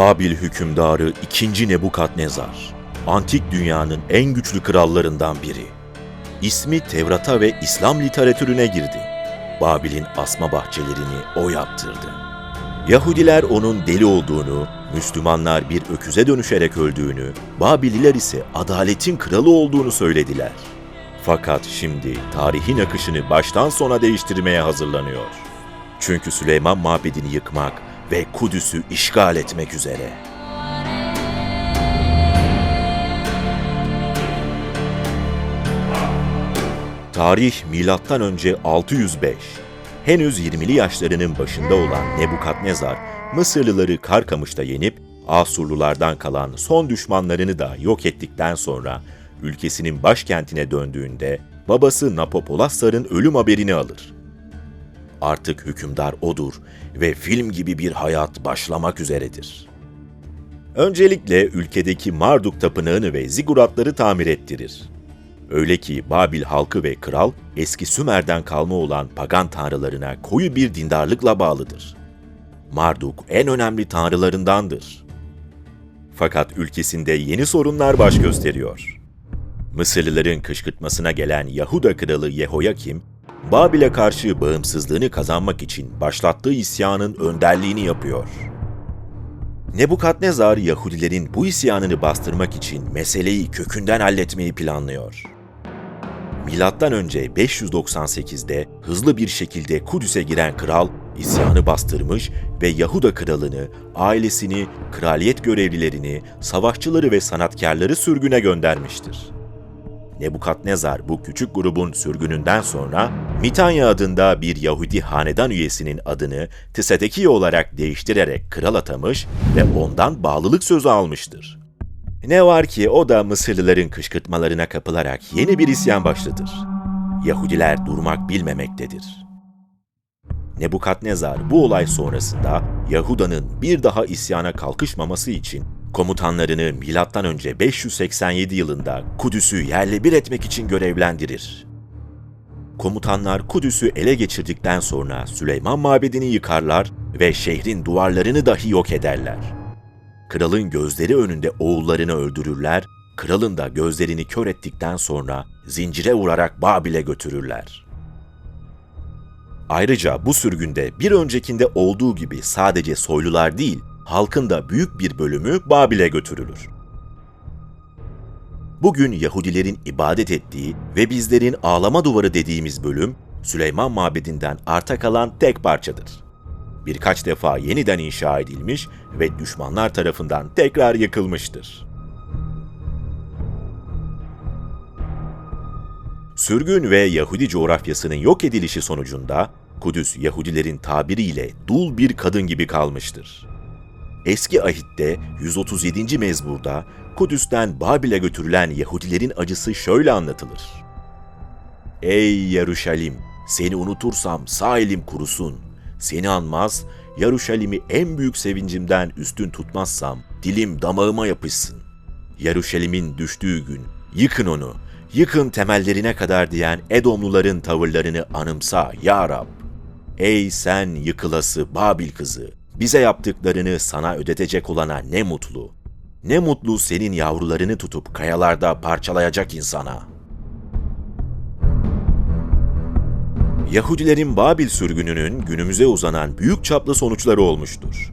Babil hükümdarı 2. Nebukadnezar, antik dünyanın en güçlü krallarından biri. İsmi Tevrat'a ve İslam literatürüne girdi. Babil'in asma bahçelerini o yaptırdı. Yahudiler onun deli olduğunu, Müslümanlar bir öküze dönüşerek öldüğünü, Babililer ise adaletin kralı olduğunu söylediler. Fakat şimdi tarihin akışını baştan sona değiştirmeye hazırlanıyor. Çünkü Süleyman Mabedi'ni yıkmak ve Kudüs'ü işgal etmek üzere. Tarih milattan önce 605. Henüz 20'li yaşlarının başında olan Nebukadnezar, Mısırlıları Karkamış'ta yenip Asurlulardan kalan son düşmanlarını da yok ettikten sonra ülkesinin başkentine döndüğünde babası Napopolassar'ın ölüm haberini alır. Artık hükümdar odur ve film gibi bir hayat başlamak üzeredir. Öncelikle ülkedeki Marduk tapınağını ve ziguratları tamir ettirir. Öyle ki Babil halkı ve kral eski Sümer'den kalma olan pagan tanrılarına koyu bir dindarlıkla bağlıdır. Marduk en önemli tanrılarındandır. Fakat ülkesinde yeni sorunlar baş gösteriyor. Mısırlıların kışkırtmasına gelen Yahuda kralı Yehoyakim, Babil'e karşı bağımsızlığını kazanmak için başlattığı isyanın önderliğini yapıyor. Nebukadnezar Yahudilerin bu isyanını bastırmak için meseleyi kökünden halletmeyi planlıyor. Milattan önce 598'de hızlı bir şekilde Kudüs'e giren kral isyanı bastırmış ve Yahuda kralını, ailesini, kraliyet görevlilerini, savaşçıları ve sanatkarları sürgüne göndermiştir. Nebukadnezar bu küçük grubun sürgününden sonra Mitanya adında bir Yahudi hanedan üyesinin adını Tısedeki olarak değiştirerek kral atamış ve ondan bağlılık sözü almıştır. Ne var ki o da Mısırlıların kışkırtmalarına kapılarak yeni bir isyan başlatır. Yahudiler durmak bilmemektedir. Nebukadnezar bu olay sonrasında Yahuda'nın bir daha isyana kalkışmaması için komutanlarını önce 587 yılında Kudüs'ü yerle bir etmek için görevlendirir. Komutanlar Kudüs'ü ele geçirdikten sonra Süleyman Mabedi'ni yıkarlar ve şehrin duvarlarını dahi yok ederler. Kralın gözleri önünde oğullarını öldürürler, kralın da gözlerini kör ettikten sonra zincire vurarak Babil'e götürürler. Ayrıca bu sürgünde bir öncekinde olduğu gibi sadece soylular değil, halkın da büyük bir bölümü Babil'e götürülür. Bugün Yahudilerin ibadet ettiği ve bizlerin ağlama duvarı dediğimiz bölüm, Süleyman Mabedi'nden arta kalan tek parçadır. Birkaç defa yeniden inşa edilmiş ve düşmanlar tarafından tekrar yıkılmıştır. Sürgün ve Yahudi coğrafyasının yok edilişi sonucunda Kudüs Yahudilerin tabiriyle dul bir kadın gibi kalmıştır. Eski ahitte 137. mezburda Kudüs'ten Babil'e götürülen Yahudilerin acısı şöyle anlatılır. Ey Yeruşalim! Seni unutursam sağ elim kurusun. Seni anmaz, Yeruşalim'i en büyük sevincimden üstün tutmazsam dilim damağıma yapışsın. Yeruşalim'in düştüğü gün yıkın onu, yıkın temellerine kadar diyen Edomluların tavırlarını anımsa ya Rab. Ey sen yıkılası Babil kızı! Bize yaptıklarını sana ödetecek olana ne mutlu. Ne mutlu senin yavrularını tutup kayalarda parçalayacak insana. Yahudilerin Babil sürgününün günümüze uzanan büyük çaplı sonuçları olmuştur.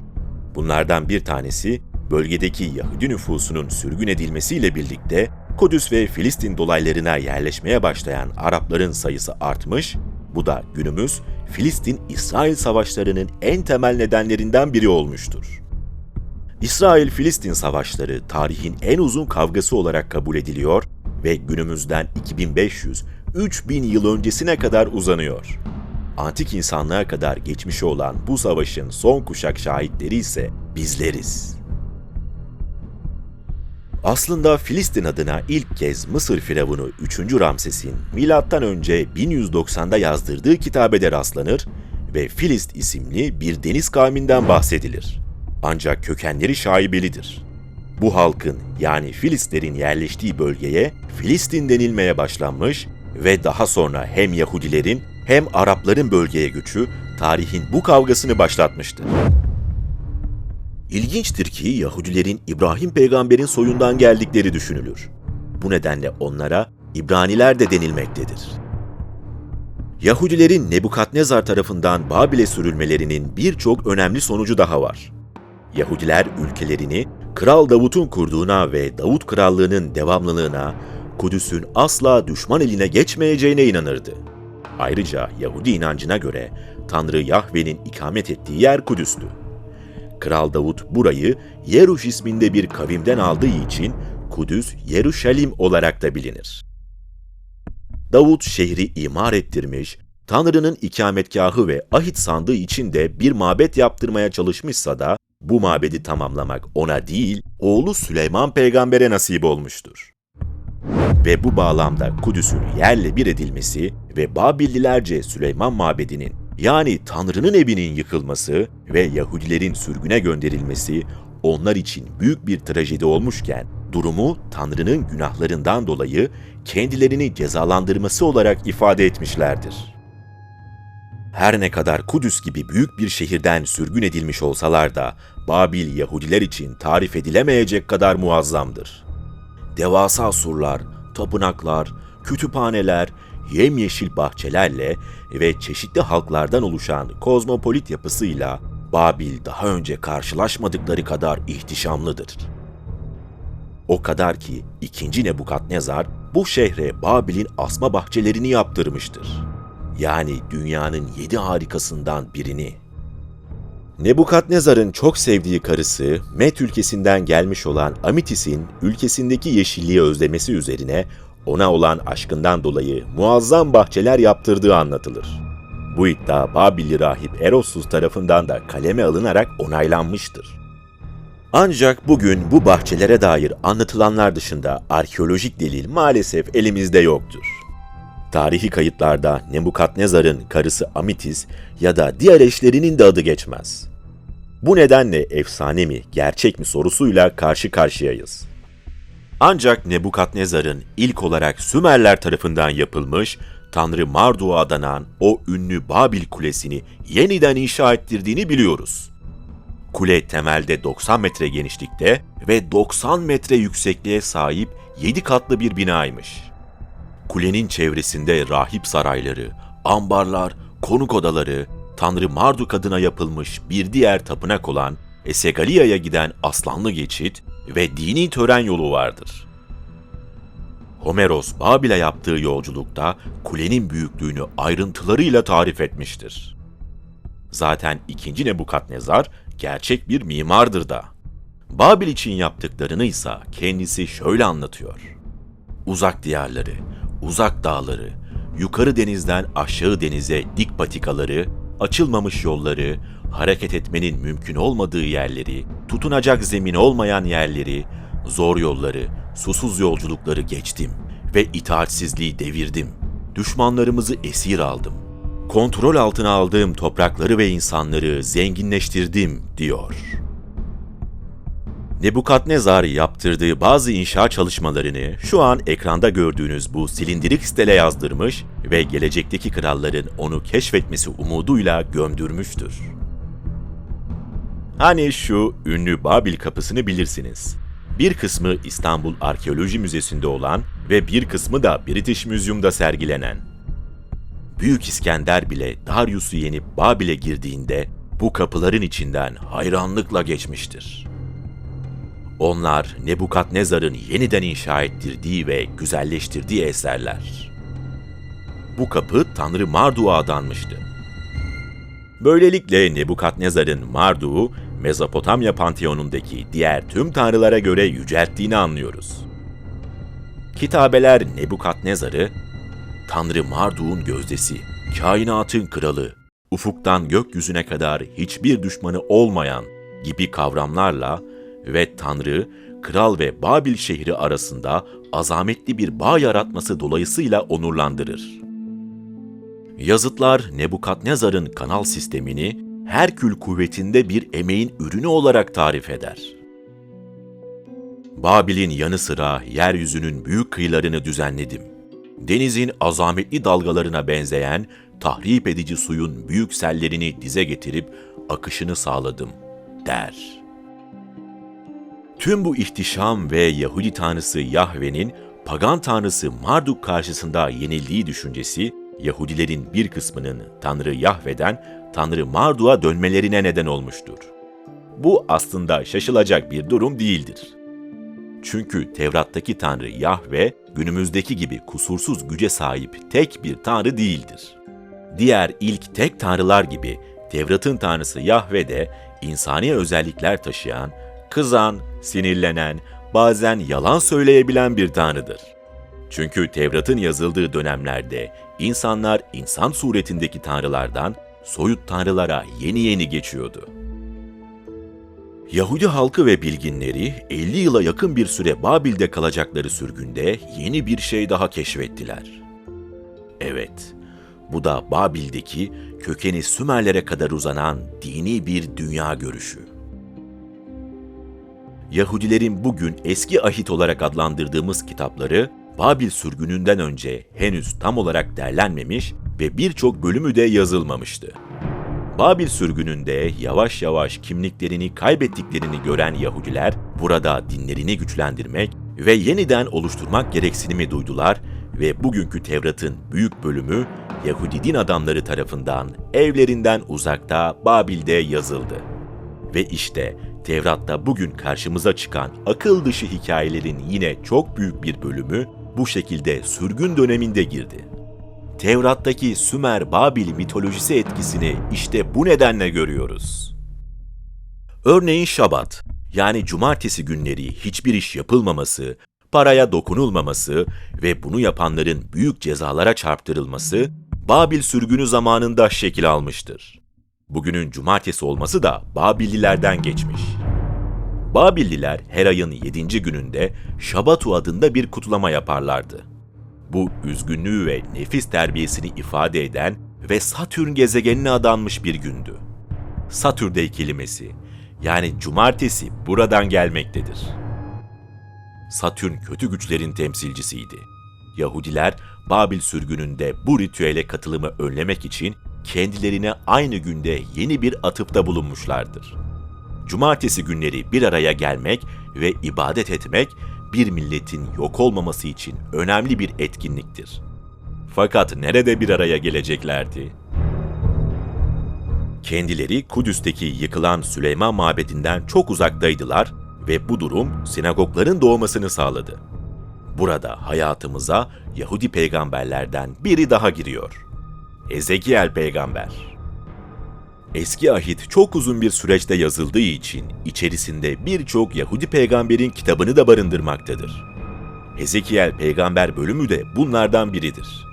Bunlardan bir tanesi, bölgedeki Yahudi nüfusunun sürgün edilmesiyle birlikte Kudüs ve Filistin dolaylarına yerleşmeye başlayan Arapların sayısı artmış, bu da günümüz Filistin-İsrail savaşlarının en temel nedenlerinden biri olmuştur. İsrail-Filistin savaşları tarihin en uzun kavgası olarak kabul ediliyor ve günümüzden 2500-3000 yıl öncesine kadar uzanıyor. Antik insanlığa kadar geçmişi olan bu savaşın son kuşak şahitleri ise bizleriz. Aslında Filistin adına ilk kez Mısır firavunu 3. Ramses'in önce 1190'da yazdırdığı kitabede rastlanır ve Filist isimli bir deniz kavminden bahsedilir. Ancak kökenleri şaibelidir. Bu halkın yani Filistlerin yerleştiği bölgeye Filistin denilmeye başlanmış ve daha sonra hem Yahudilerin hem Arapların bölgeye göçü tarihin bu kavgasını başlatmıştır. İlginçtir ki Yahudilerin İbrahim peygamberin soyundan geldikleri düşünülür. Bu nedenle onlara İbraniler de denilmektedir. Yahudilerin Nebukadnezar tarafından Babil'e sürülmelerinin birçok önemli sonucu daha var. Yahudiler ülkelerini Kral Davut'un kurduğuna ve Davut krallığının devamlılığına, Kudüs'ün asla düşman eline geçmeyeceğine inanırdı. Ayrıca Yahudi inancına göre Tanrı Yahve'nin ikamet ettiği yer Kudüs'tü. Kral Davut burayı Yeruş isminde bir kavimden aldığı için Kudüs Yeruşalim olarak da bilinir. Davut şehri imar ettirmiş, Tanrı'nın ikametgahı ve ahit sandığı için de bir mabet yaptırmaya çalışmışsa da bu mabedi tamamlamak ona değil, oğlu Süleyman peygambere nasip olmuştur. Ve bu bağlamda Kudüs'ün yerle bir edilmesi ve Babillilerce Süleyman mabedinin yani Tanrı'nın evinin yıkılması ve Yahudilerin sürgüne gönderilmesi onlar için büyük bir trajedi olmuşken durumu Tanrı'nın günahlarından dolayı kendilerini cezalandırması olarak ifade etmişlerdir. Her ne kadar Kudüs gibi büyük bir şehirden sürgün edilmiş olsalar da Babil Yahudiler için tarif edilemeyecek kadar muazzamdır. Devasa surlar, tapınaklar, kütüphaneler, yemyeşil bahçelerle ve çeşitli halklardan oluşan kozmopolit yapısıyla Babil daha önce karşılaşmadıkları kadar ihtişamlıdır. O kadar ki 2. Nebukadnezar bu şehre Babil'in asma bahçelerini yaptırmıştır. Yani dünyanın yedi harikasından birini. Nebukadnezar'ın çok sevdiği karısı, Met ülkesinden gelmiş olan Amitis'in ülkesindeki yeşilliği özlemesi üzerine ona olan aşkından dolayı muazzam bahçeler yaptırdığı anlatılır. Bu iddia Babilli rahip Erosus tarafından da kaleme alınarak onaylanmıştır. Ancak bugün bu bahçelere dair anlatılanlar dışında arkeolojik delil maalesef elimizde yoktur. Tarihi kayıtlarda Nebukadnezar'ın karısı Amitis ya da diğer eşlerinin de adı geçmez. Bu nedenle efsane mi, gerçek mi sorusuyla karşı karşıyayız. Ancak Nebukadnezar'ın ilk olarak Sümerler tarafından yapılmış, Tanrı Marduk'a adanan o ünlü Babil Kulesi'ni yeniden inşa ettirdiğini biliyoruz. Kule temelde 90 metre genişlikte ve 90 metre yüksekliğe sahip 7 katlı bir binaymış. Kulenin çevresinde rahip sarayları, ambarlar, konuk odaları, Tanrı Marduk adına yapılmış bir diğer tapınak olan Esegalia'ya giden aslanlı geçit ve dini tören yolu vardır. Homeros Babil'e yaptığı yolculukta kulenin büyüklüğünü ayrıntılarıyla tarif etmiştir. Zaten 2. Nebukadnezar gerçek bir mimardır da. Babil için yaptıklarını ise kendisi şöyle anlatıyor. Uzak diyarları, uzak dağları, yukarı denizden aşağı denize dik patikaları, açılmamış yolları, hareket etmenin mümkün olmadığı yerleri, tutunacak zemin olmayan yerleri, zor yolları, susuz yolculukları geçtim ve itaatsizliği devirdim. Düşmanlarımızı esir aldım. Kontrol altına aldığım toprakları ve insanları zenginleştirdim diyor. Nebukadnezar yaptırdığı bazı inşa çalışmalarını şu an ekranda gördüğünüz bu silindirik stele yazdırmış ve gelecekteki kralların onu keşfetmesi umuduyla gömdürmüştür. Hani şu ünlü Babil kapısını bilirsiniz. Bir kısmı İstanbul Arkeoloji Müzesi'nde olan ve bir kısmı da British Museum'da sergilenen. Büyük İskender bile Darius'u yenip Babil'e girdiğinde bu kapıların içinden hayranlıkla geçmiştir. Onlar Nebukadnezar'ın yeniden inşa ettirdiği ve güzelleştirdiği eserler. Bu kapı Tanrı Marduk'a adanmıştı. Böylelikle Nebukadnezar'ın Marduk'u Mezopotamya Panteonundaki diğer tüm tanrılara göre yücelttiğini anlıyoruz. Kitabeler Nebukadnezar'ı, Tanrı Marduk'un gözdesi, kainatın kralı, ufuktan gökyüzüne kadar hiçbir düşmanı olmayan gibi kavramlarla ve Tanrı, kral ve Babil şehri arasında azametli bir bağ yaratması dolayısıyla onurlandırır. Yazıtlar Nebukadnezar'ın kanal sistemini Herkül kuvvetinde bir emeğin ürünü olarak tarif eder. Babil'in yanı sıra yeryüzünün büyük kıyılarını düzenledim. Denizin azametli dalgalarına benzeyen tahrip edici suyun büyük sellerini dize getirip akışını sağladım, der. Tüm bu ihtişam ve Yahudi tanrısı Yahve'nin pagan tanrısı Marduk karşısında yenildiği düşüncesi, Yahudilerin bir kısmının Tanrı Yahve'den Tanrı Marduk'a dönmelerine neden olmuştur. Bu aslında şaşılacak bir durum değildir. Çünkü Tevrat'taki Tanrı Yahve, günümüzdeki gibi kusursuz güce sahip tek bir Tanrı değildir. Diğer ilk tek tanrılar gibi Tevrat'ın Tanrısı Yahve de insani özellikler taşıyan, kızan, sinirlenen, bazen yalan söyleyebilen bir tanrıdır. Çünkü Tevrat'ın yazıldığı dönemlerde insanlar insan suretindeki tanrılardan soyut tanrılara yeni yeni geçiyordu. Yahudi halkı ve bilginleri 50 yıla yakın bir süre Babil'de kalacakları sürgünde yeni bir şey daha keşfettiler. Evet, bu da Babil'deki kökeni Sümerlere kadar uzanan dini bir dünya görüşü. Yahudilerin bugün eski ahit olarak adlandırdığımız kitapları Babil sürgününden önce henüz tam olarak derlenmemiş ve birçok bölümü de yazılmamıştı. Babil sürgününde yavaş yavaş kimliklerini kaybettiklerini gören Yahudiler burada dinlerini güçlendirmek ve yeniden oluşturmak gereksinimi duydular ve bugünkü Tevrat'ın büyük bölümü Yahudi din adamları tarafından evlerinden uzakta Babil'de yazıldı. Ve işte Tevrat'ta bugün karşımıza çıkan akıl dışı hikayelerin yine çok büyük bir bölümü bu şekilde sürgün döneminde girdi. Tevrat'taki Sümer-Babil mitolojisi etkisini işte bu nedenle görüyoruz. Örneğin Şabat, yani cumartesi günleri hiçbir iş yapılmaması, paraya dokunulmaması ve bunu yapanların büyük cezalara çarptırılması Babil sürgünü zamanında şekil almıştır. Bugünün cumartesi olması da Babillilerden geçmiş. Babilliler her ayın 7. gününde Şabatu adında bir kutlama yaparlardı. Bu üzgünlüğü ve nefis terbiyesini ifade eden ve Satürn gezegenine adanmış bir gündü. Satürday kelimesi yani cumartesi buradan gelmektedir. Satürn kötü güçlerin temsilcisiydi. Yahudiler Babil sürgününde bu ritüele katılımı önlemek için kendilerine aynı günde yeni bir atıfta bulunmuşlardır. Cumartesi günleri bir araya gelmek ve ibadet etmek bir milletin yok olmaması için önemli bir etkinliktir. Fakat nerede bir araya geleceklerdi? Kendileri Kudüs'teki yıkılan Süleyman Mabedi'nden çok uzaktaydılar ve bu durum sinagogların doğmasını sağladı. Burada hayatımıza Yahudi peygamberlerden biri daha giriyor. Ezekiel peygamber. Eski ahit çok uzun bir süreçte yazıldığı için içerisinde birçok Yahudi peygamberin kitabını da barındırmaktadır. Ezekiel peygamber bölümü de bunlardan biridir.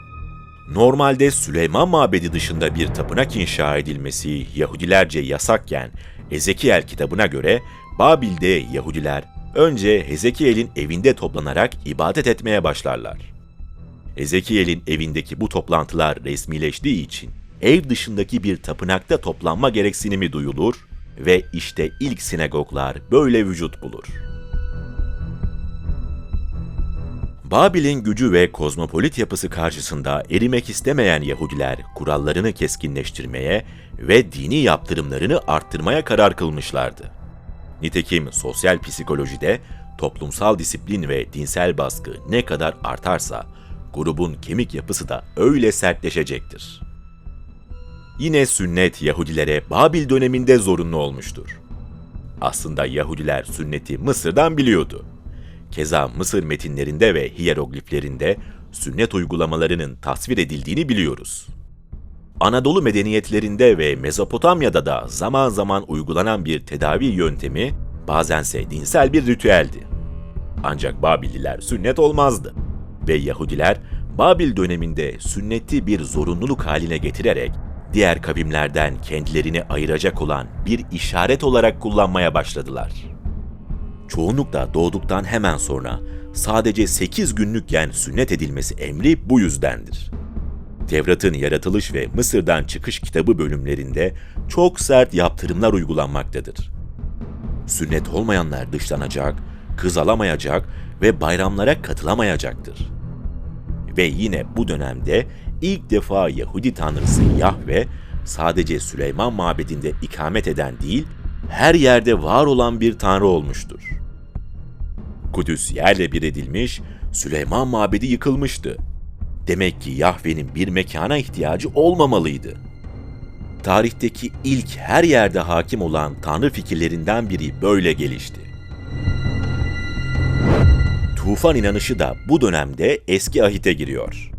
Normalde Süleyman Mabedi dışında bir tapınak inşa edilmesi Yahudilerce yasakken Ezekiel kitabına göre Babil'de Yahudiler önce Hezekiel'in evinde toplanarak ibadet etmeye başlarlar. Ezekiel'in evindeki bu toplantılar resmileştiği için ev dışındaki bir tapınakta toplanma gereksinimi duyulur ve işte ilk sinagoglar böyle vücut bulur. Babil'in gücü ve kozmopolit yapısı karşısında erimek istemeyen Yahudiler kurallarını keskinleştirmeye ve dini yaptırımlarını arttırmaya karar kılmışlardı. Nitekim sosyal psikolojide toplumsal disiplin ve dinsel baskı ne kadar artarsa grubun kemik yapısı da öyle sertleşecektir. Yine sünnet Yahudilere Babil döneminde zorunlu olmuştur. Aslında Yahudiler sünneti Mısır'dan biliyordu. Keza Mısır metinlerinde ve hierogliflerinde sünnet uygulamalarının tasvir edildiğini biliyoruz. Anadolu medeniyetlerinde ve Mezopotamya'da da zaman zaman uygulanan bir tedavi yöntemi bazense dinsel bir ritüeldi. Ancak Babilliler sünnet olmazdı ve Yahudiler Babil döneminde sünneti bir zorunluluk haline getirerek diğer kavimlerden kendilerini ayıracak olan bir işaret olarak kullanmaya başladılar. Çoğunlukla doğduktan hemen sonra sadece 8 günlükken sünnet edilmesi emri bu yüzdendir. Tevrat'ın yaratılış ve Mısır'dan çıkış kitabı bölümlerinde çok sert yaptırımlar uygulanmaktadır. Sünnet olmayanlar dışlanacak, kız alamayacak ve bayramlara katılamayacaktır. Ve yine bu dönemde ilk defa Yahudi tanrısı Yahve sadece Süleyman mabedinde ikamet eden değil, her yerde var olan bir tanrı olmuştur. Kudüs yerle bir edilmiş, Süleyman Mabedi yıkılmıştı. Demek ki Yahve'nin bir mekana ihtiyacı olmamalıydı. Tarihteki ilk her yerde hakim olan tanrı fikirlerinden biri böyle gelişti. Tufan inanışı da bu dönemde eski ahite giriyor.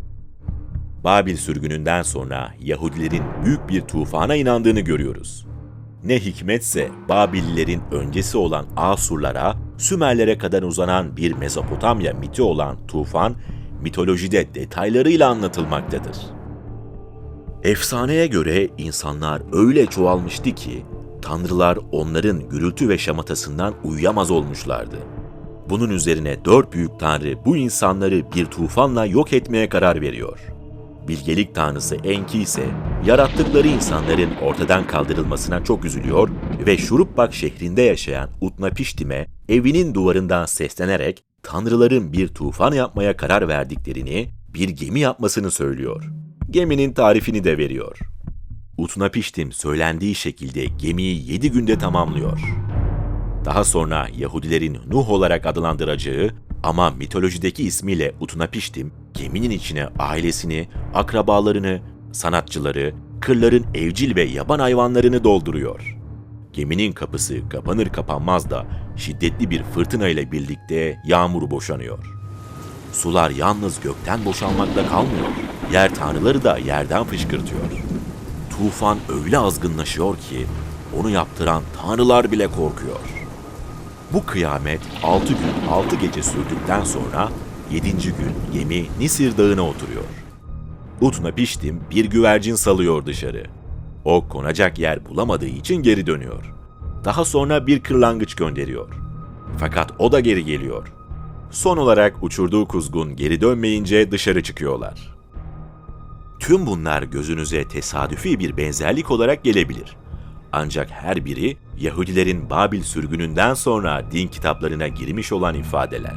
Babil sürgününden sonra Yahudilerin büyük bir tufana inandığını görüyoruz. Ne hikmetse Babililerin öncesi olan Asurlara, Sümerlere kadar uzanan bir Mezopotamya miti olan tufan, mitolojide detaylarıyla anlatılmaktadır. Efsaneye göre insanlar öyle çoğalmıştı ki, tanrılar onların gürültü ve şamatasından uyuyamaz olmuşlardı. Bunun üzerine dört büyük tanrı bu insanları bir tufanla yok etmeye karar veriyor. Bilgelik tanrısı Enki ise yarattıkları insanların ortadan kaldırılmasına çok üzülüyor ve Şurubbak şehrinde yaşayan Utnapiştim'e evinin duvarından seslenerek tanrıların bir tufan yapmaya karar verdiklerini, bir gemi yapmasını söylüyor. Geminin tarifini de veriyor. Utnapiştim söylendiği şekilde gemiyi 7 günde tamamlıyor. Daha sonra Yahudilerin Nuh olarak adlandıracağı ama mitolojideki ismiyle Utnapiştim, geminin içine ailesini, akrabalarını, sanatçıları, kırların evcil ve yaban hayvanlarını dolduruyor. Geminin kapısı kapanır kapanmaz da şiddetli bir fırtına ile birlikte yağmur boşanıyor. Sular yalnız gökten boşalmakla kalmıyor, yer tanrıları da yerden fışkırtıyor. Tufan öyle azgınlaşıyor ki onu yaptıran tanrılar bile korkuyor. Bu kıyamet 6 gün 6 gece sürdükten sonra 7. gün gemi Nisir Dağı'na oturuyor. Utna Piştim bir güvercin salıyor dışarı. O konacak yer bulamadığı için geri dönüyor. Daha sonra bir kırlangıç gönderiyor. Fakat o da geri geliyor. Son olarak uçurduğu kuzgun geri dönmeyince dışarı çıkıyorlar. Tüm bunlar gözünüze tesadüfi bir benzerlik olarak gelebilir. Ancak her biri Yahudilerin Babil sürgününden sonra din kitaplarına girmiş olan ifadeler.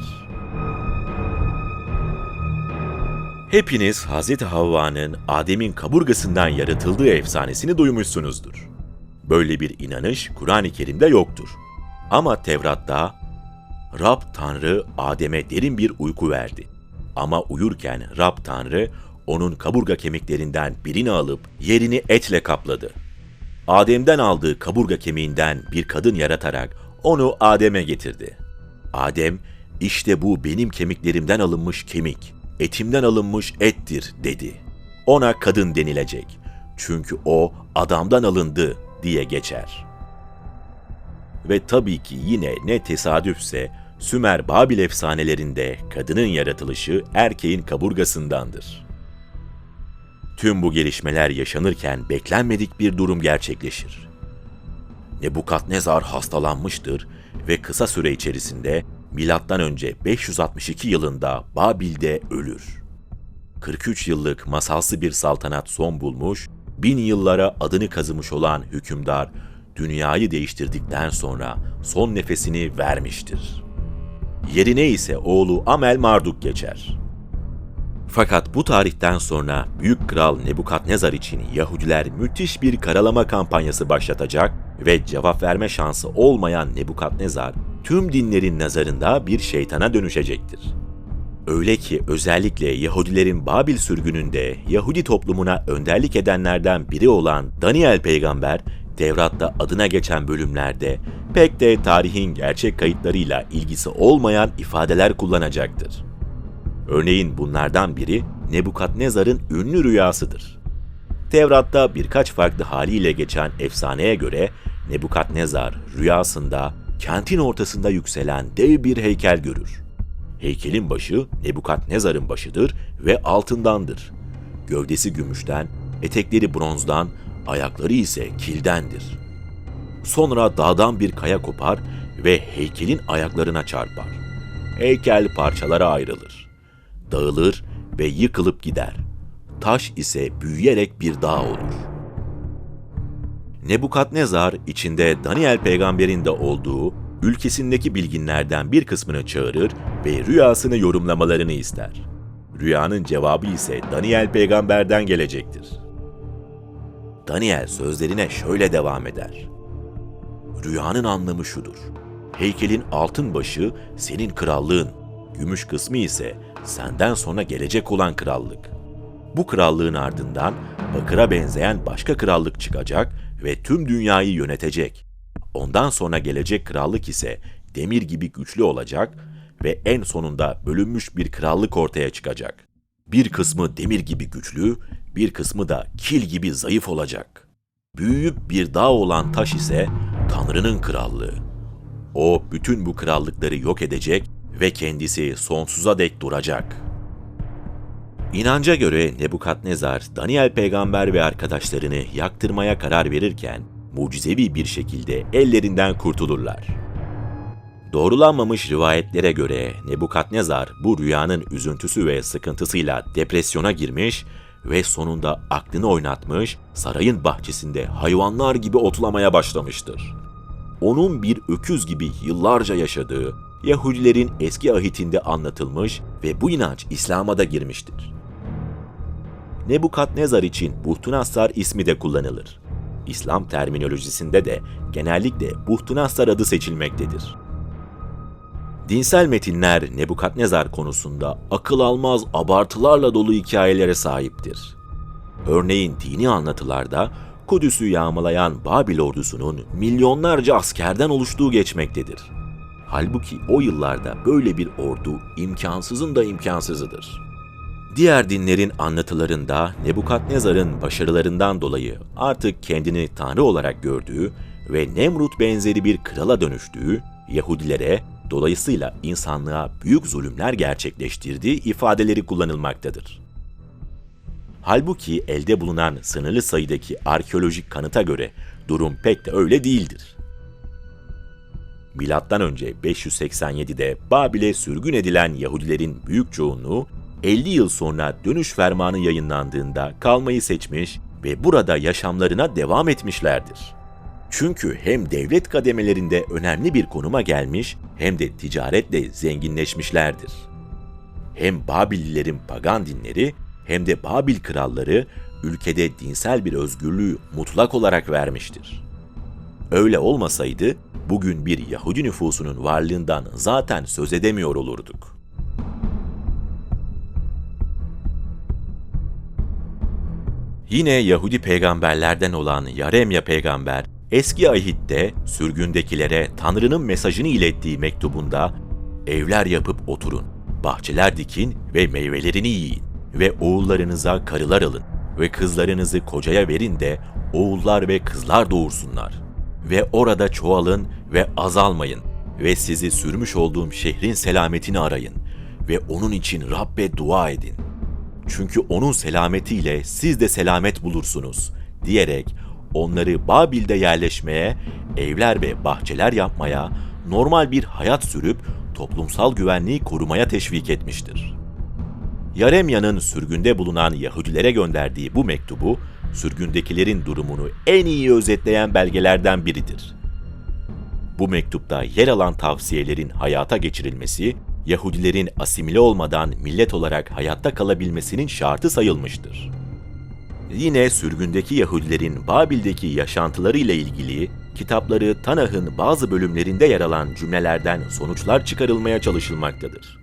Hepiniz Hz. Havva'nın Adem'in kaburgasından yaratıldığı efsanesini duymuşsunuzdur. Böyle bir inanış Kur'an-ı Kerim'de yoktur. Ama Tevrat'ta Rab Tanrı Adem'e derin bir uyku verdi. Ama uyurken Rab Tanrı onun kaburga kemiklerinden birini alıp yerini etle kapladı. Adem'den aldığı kaburga kemiğinden bir kadın yaratarak onu Adem'e getirdi. Adem, işte bu benim kemiklerimden alınmış kemik, etimden alınmış ettir dedi. Ona kadın denilecek. Çünkü o adamdan alındı diye geçer. Ve tabii ki yine ne tesadüfse Sümer Babil efsanelerinde kadının yaratılışı erkeğin kaburgasındandır. Tüm bu gelişmeler yaşanırken beklenmedik bir durum gerçekleşir. Nebukadnezar hastalanmıştır ve kısa süre içerisinde önce 562 yılında Babil'de ölür. 43 yıllık masalsı bir saltanat son bulmuş, bin yıllara adını kazımış olan hükümdar dünyayı değiştirdikten sonra son nefesini vermiştir. Yerine ise oğlu Amel Marduk geçer. Fakat bu tarihten sonra Büyük Kral Nebukadnezar için Yahudiler müthiş bir karalama kampanyası başlatacak ve cevap verme şansı olmayan Nebukadnezar tüm dinlerin nazarında bir şeytana dönüşecektir. Öyle ki özellikle Yahudilerin Babil sürgününde Yahudi toplumuna önderlik edenlerden biri olan Daniel peygamber Tevrat'ta adına geçen bölümlerde pek de tarihin gerçek kayıtlarıyla ilgisi olmayan ifadeler kullanacaktır. Örneğin bunlardan biri Nebukadnezar'ın ünlü rüyasıdır. Tevrat'ta birkaç farklı haliyle geçen efsaneye göre Nebukadnezar rüyasında kentin ortasında yükselen dev bir heykel görür. Heykelin başı Nebukadnezar'ın başıdır ve altındandır. Gövdesi gümüşten, etekleri bronzdan, ayakları ise kildendir. Sonra dağdan bir kaya kopar ve heykelin ayaklarına çarpar. Heykel parçalara ayrılır. Dağılır ve yıkılıp gider. Taş ise büyüyerek bir dağ olur. Nebukadnezar içinde Daniel peygamberin de olduğu ülkesindeki bilginlerden bir kısmını çağırır ve rüyasını yorumlamalarını ister. Rüyanın cevabı ise Daniel peygamberden gelecektir. Daniel sözlerine şöyle devam eder. Rüyanın anlamı şudur. Heykelin altın başı senin krallığın, gümüş kısmı ise senden sonra gelecek olan krallık. Bu krallığın ardından bakıra benzeyen başka krallık çıkacak ve tüm dünyayı yönetecek. Ondan sonra gelecek krallık ise demir gibi güçlü olacak ve en sonunda bölünmüş bir krallık ortaya çıkacak. Bir kısmı demir gibi güçlü, bir kısmı da kil gibi zayıf olacak. Büyüyüp bir dağ olan taş ise Tanrı'nın krallığı. O bütün bu krallıkları yok edecek ve kendisi sonsuza dek duracak. İnanca göre Nebukadnezar, Daniel peygamber ve arkadaşlarını yaktırmaya karar verirken mucizevi bir şekilde ellerinden kurtulurlar. Doğrulanmamış rivayetlere göre Nebukadnezar bu rüyanın üzüntüsü ve sıkıntısıyla depresyona girmiş ve sonunda aklını oynatmış, sarayın bahçesinde hayvanlar gibi otlamaya başlamıştır. Onun bir öküz gibi yıllarca yaşadığı, Yahudilerin eski ahitinde anlatılmış ve bu inanç İslam'a da girmiştir. Nebukadnezar için Buhtunassar ismi de kullanılır. İslam terminolojisinde de genellikle Buhtunassar adı seçilmektedir. Dinsel metinler Nebukadnezar konusunda akıl almaz abartılarla dolu hikayelere sahiptir. Örneğin dini anlatılarda Kudüs'ü yağmalayan Babil ordusunun milyonlarca askerden oluştuğu geçmektedir. Halbuki o yıllarda böyle bir ordu imkansızın da imkansızıdır. Diğer dinlerin anlatılarında Nebukadnezar'ın başarılarından dolayı artık kendini tanrı olarak gördüğü ve Nemrut benzeri bir krala dönüştüğü Yahudilere dolayısıyla insanlığa büyük zulümler gerçekleştirdiği ifadeleri kullanılmaktadır. Halbuki elde bulunan sınırlı sayıdaki arkeolojik kanıta göre durum pek de öyle değildir. Milattan önce 587'de Babil'e sürgün edilen Yahudilerin büyük çoğunluğu 50 yıl sonra dönüş fermanı yayınlandığında kalmayı seçmiş ve burada yaşamlarına devam etmişlerdir. Çünkü hem devlet kademelerinde önemli bir konuma gelmiş hem de ticaretle zenginleşmişlerdir. Hem Babililerin pagan dinleri hem de Babil kralları ülkede dinsel bir özgürlüğü mutlak olarak vermiştir. Öyle olmasaydı bugün bir Yahudi nüfusunun varlığından zaten söz edemiyor olurduk. Yine Yahudi peygamberlerden olan Yaremya peygamber, eski ahitte sürgündekilere Tanrı'nın mesajını ilettiği mektubunda evler yapıp oturun, bahçeler dikin ve meyvelerini yiyin ve oğullarınıza karılar alın ve kızlarınızı kocaya verin de oğullar ve kızlar doğursunlar. Ve orada çoğalın ve azalmayın ve sizi sürmüş olduğum şehrin selametini arayın ve onun için Rabbe dua edin. Çünkü onun selametiyle siz de selamet bulursunuz diyerek onları Babil'de yerleşmeye, evler ve bahçeler yapmaya, normal bir hayat sürüp toplumsal güvenliği korumaya teşvik etmiştir. Yaremya'nın sürgünde bulunan Yahudilere gönderdiği bu mektubu, sürgündekilerin durumunu en iyi özetleyen belgelerden biridir. Bu mektupta yer alan tavsiyelerin hayata geçirilmesi, Yahudilerin asimile olmadan millet olarak hayatta kalabilmesinin şartı sayılmıştır. Yine sürgündeki Yahudilerin Babil'deki yaşantıları ile ilgili kitapları Tanah'ın bazı bölümlerinde yer alan cümlelerden sonuçlar çıkarılmaya çalışılmaktadır.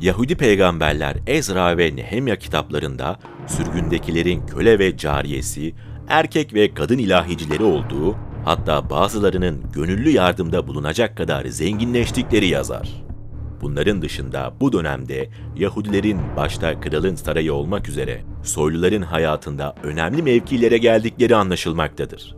Yahudi peygamberler Ezra ve Nehemya kitaplarında sürgündekilerin köle ve cariyesi, erkek ve kadın ilahicileri olduğu, hatta bazılarının gönüllü yardımda bulunacak kadar zenginleştikleri yazar. Bunların dışında bu dönemde Yahudilerin başta kralın sarayı olmak üzere soyluların hayatında önemli mevkilere geldikleri anlaşılmaktadır.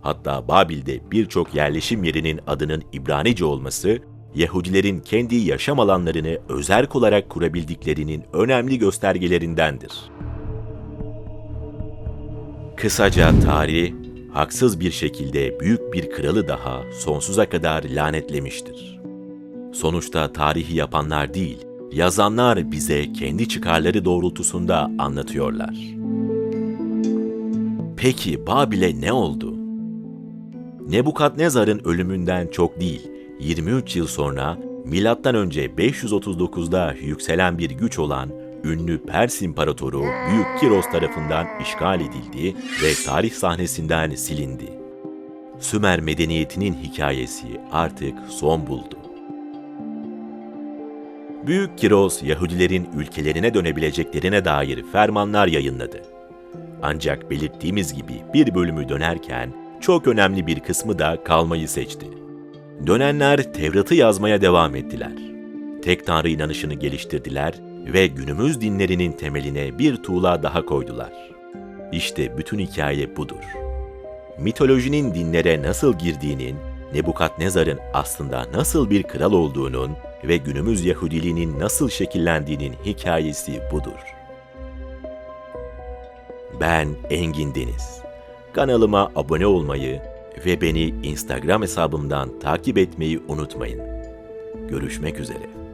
Hatta Babil'de birçok yerleşim yerinin adının İbranice olması, Yahudilerin kendi yaşam alanlarını özerk olarak kurabildiklerinin önemli göstergelerindendir. Kısaca tarih, haksız bir şekilde büyük bir kralı daha sonsuza kadar lanetlemiştir. Sonuçta tarihi yapanlar değil, yazanlar bize kendi çıkarları doğrultusunda anlatıyorlar. Peki Babil'e ne oldu? Nebukadnezar'ın ölümünden çok değil, 23 yıl sonra milattan önce 539'da yükselen bir güç olan ünlü Pers İmparatoru Büyük Kiros tarafından işgal edildi ve tarih sahnesinden silindi. Sümer medeniyetinin hikayesi artık son buldu. Büyük Kiros, Yahudilerin ülkelerine dönebileceklerine dair fermanlar yayınladı. Ancak belirttiğimiz gibi bir bölümü dönerken çok önemli bir kısmı da kalmayı seçti. Dönenler Tevrat'ı yazmaya devam ettiler. Tek Tanrı inanışını geliştirdiler ve günümüz dinlerinin temeline bir tuğla daha koydular. İşte bütün hikaye budur. Mitolojinin dinlere nasıl girdiğinin, Nebukadnezar'ın aslında nasıl bir kral olduğunun ve günümüz Yahudiliğinin nasıl şekillendiğinin hikayesi budur. Ben Engin Deniz. Kanalıma abone olmayı ve beni Instagram hesabımdan takip etmeyi unutmayın. Görüşmek üzere.